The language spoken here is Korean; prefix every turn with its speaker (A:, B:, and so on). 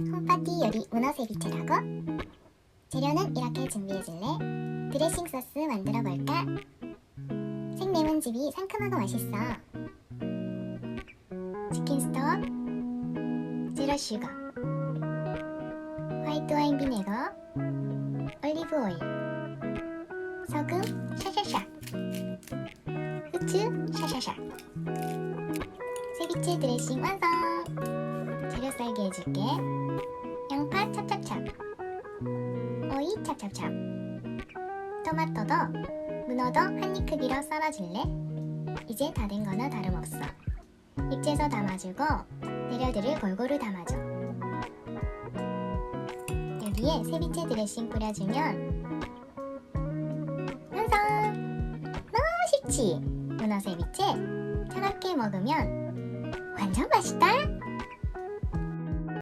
A: 홈파티 요리 문어 세비체라고? 재료는 이렇게 준비해줄래? 드레싱 소스 만들어 볼까? 생레몬즙이 상큼하고 맛있어. 치킨 스톡, 제로 슈거, 화이트 와인 비네거, 올리브 오일, 소금 샤샤샤, 후추 샤샤샤. 세비체 드레싱 완성! 썰기 해줄게. 양파 찹찹찹, 오이 찹찹찹, 토마토도 문어도 한 입 크기로 썰어줄래? 이제 다 된 거나 다름없어. 입재서 담아주고 재료들을 골고루 담아줘. 여기에 세비체 드레싱 뿌려주면 완성! 너무 쉽지? 문어 세비체 차갑게 먹으면 완전 맛있다!